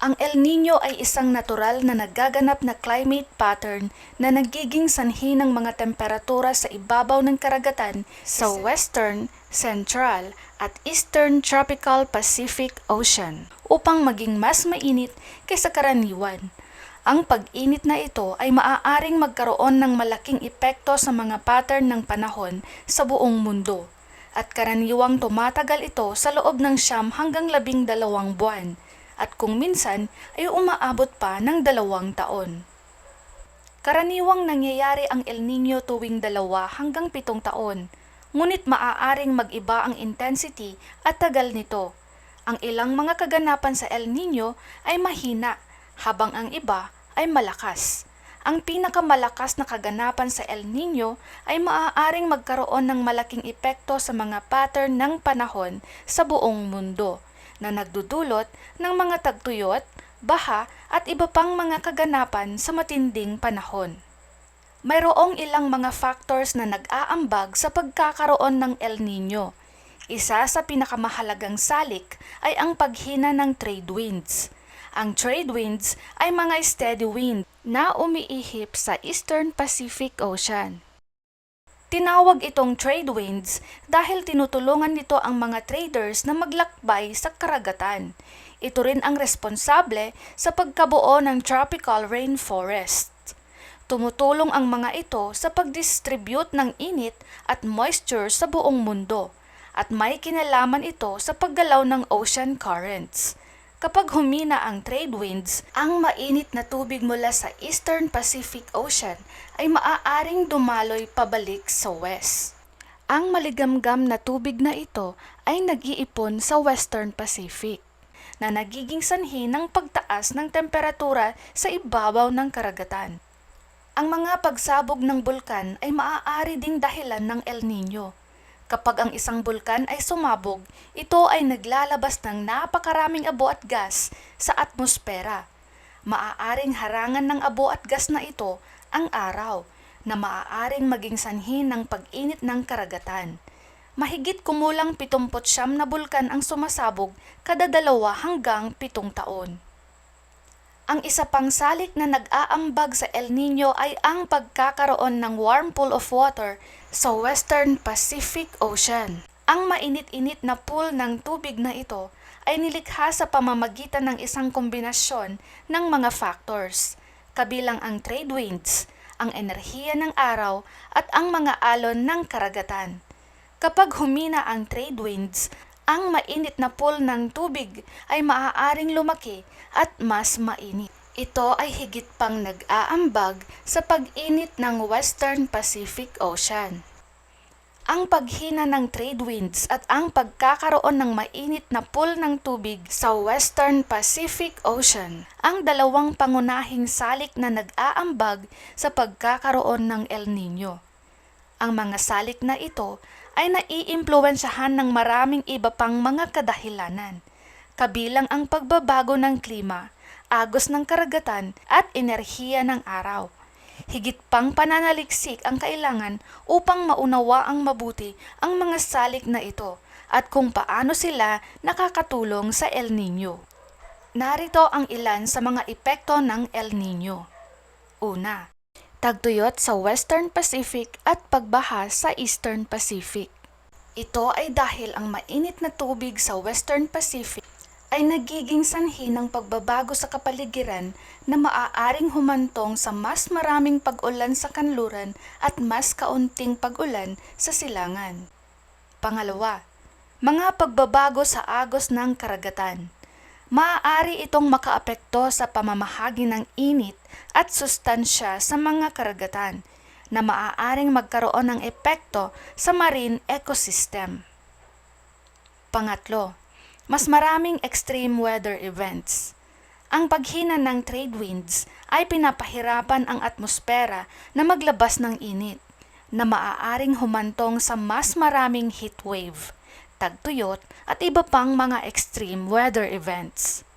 Ang El Nino ay isang natural na nagaganap na climate pattern na nagiging sanhi ng mga temperatura sa ibabaw ng karagatan sa Western, Central at Eastern Tropical Pacific Ocean upang maging mas mainit kaysa karaniwan. Ang pag-init na ito ay maaaring magkaroon ng malaking epekto sa mga pattern ng panahon sa buong mundo at karaniwang tumatagal ito sa loob ng siyam hanggang labing dalawang buwan at kung minsan ay umaabot pa ng dalawang taon. Karaniwang nangyayari ang El Nino tuwing dalawa hanggang pitong taon, ngunit maaaring mag-iba ang intensity at tagal nito. Ang ilang mga kaganapan sa El Nino ay mahina, habang ang iba ay malakas. Ang pinakamalakas na kaganapan sa El Nino ay maaaring magkaroon ng malaking epekto sa mga pattern ng panahon sa buong mundo na nagdudulot ng mga tagtuyot, baha at iba pang mga kaganapan sa matinding panahon. Mayroong ilang mga factors na nag-aambag sa pagkakaroon ng El Nino. Isa sa pinakamahalagang salik ay ang paghina ng trade winds. Ang trade winds ay mga steady wind na umiihip sa Eastern Pacific Ocean. Tinawag itong trade winds dahil tinutulungan nito ang mga traders na maglakbay sa karagatan. Ito rin ang responsable sa pagkabuo ng tropical rainforest. Tumutulong ang mga ito sa pag-distribute ng init at moisture sa buong mundo at may kinalaman ito sa paggalaw ng ocean currents. Kapag humina ang trade winds, ang mainit na tubig mula sa Eastern Pacific Ocean ay maaaring dumaloy pabalik sa west. Ang maligamgam na tubig na ito ay nag-iipon sa Western Pacific na nagiging sanhi ng pagtaas ng temperatura sa ibabaw ng karagatan. Ang mga pagsabog ng bulkan ay maaari ding dahilan ng El Nino Kapag ang isang bulkan ay sumabog, ito ay naglalabas ng napakaraming abo at gas sa atmosfera. Maaaring harangan ng abo at gas na ito ang araw na maaaring maging sanhi ng pag-init ng karagatan. Mahigit kumulang 79 na bulkan ang sumasabog kada dalawa hanggang pitong taon. Ang isa pang salik na nag-aambag sa El Nino ay ang pagkakaroon ng warm pool of water sa Western Pacific Ocean. Ang mainit-init na pool ng tubig na ito ay nilikha sa pamamagitan ng isang kombinasyon ng mga factors, kabilang ang trade winds, ang enerhiya ng araw at ang mga alon ng karagatan. Kapag humina ang trade winds, ang mainit na pool ng tubig ay maaaring lumaki at mas mainit. Ito ay higit pang nag-aambag sa pag-init ng Western Pacific Ocean. Ang paghina ng trade winds at ang pagkakaroon ng mainit na pool ng tubig sa Western Pacific Ocean ang dalawang pangunahing salik na nag-aambag sa pagkakaroon ng El Nino. Ang mga salik na ito ay naiimpluwensyahan ng maraming iba pang mga kadahilanan, kabilang ang pagbabago ng klima, agos ng karagatan at enerhiya ng araw. Higit pang pananaliksik ang kailangan upang maunawa ang mabuti ang mga salik na ito at kung paano sila nakakatulong sa El Nino. Narito ang ilan sa mga epekto ng El Nino. Una, tagtuyot sa Western Pacific at pagbaha sa Eastern Pacific. Ito ay dahil ang mainit na tubig sa Western Pacific ay nagiging sanhi ng pagbabago sa kapaligiran na maaaring humantong sa mas maraming pag-ulan sa kanluran at mas kaunting pag-ulan sa silangan. Pangalawa, mga pagbabago sa agos ng karagatan maaari itong makaapekto sa pamamahagi ng init at sustansya sa mga karagatan na maaaring magkaroon ng epekto sa marine ecosystem. Pangatlo, mas maraming extreme weather events. Ang paghina ng trade winds ay pinapahirapan ang atmosfera na maglabas ng init na maaaring humantong sa mas maraming heat wave tagtuyot at iba pang mga extreme weather events.